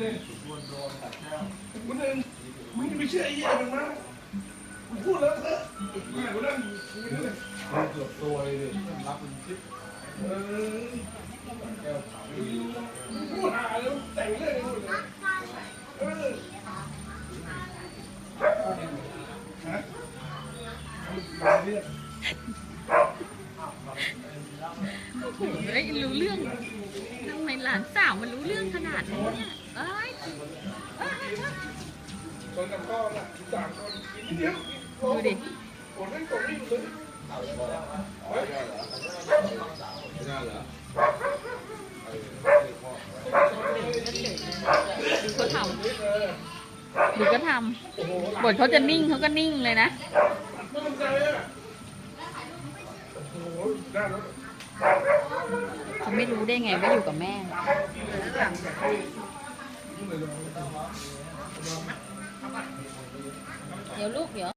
เลยมึงนึงมึงไม่เชื่อไอ้เหี้ยมึงมั้งกูพูดแล้วเถอะแม่กูนั่งกูไม่ได้เลยเกือบตัวเลยดิรับเป็นชิปเออแก้วขาวมึงพูดหาแล้วแต่งเรื่องกูเลยเออฮะเอาเรื่อง โหเอ้ยรู้เรื่องทำไมหลานสาวมันรู้เรื่องขนาดนี้เนี่ยเอ้ยเอ้ยเอ้ยเอ้ยคนกับพ่อน่ะสามคนกินเดียวดูดิกดไม่ตกดไม่อยู่เลยเฮ้ยไม่ได้เหรอดูเขาทำดูก็ทำบทเขาจะนิ่งเขาก็นิ่งเลยนะโอ้โหได้แล้ว เขาไม่รู้ได้ไงว่าอยู่กับแม่ เดี๋ยวลูกเดี๋ยว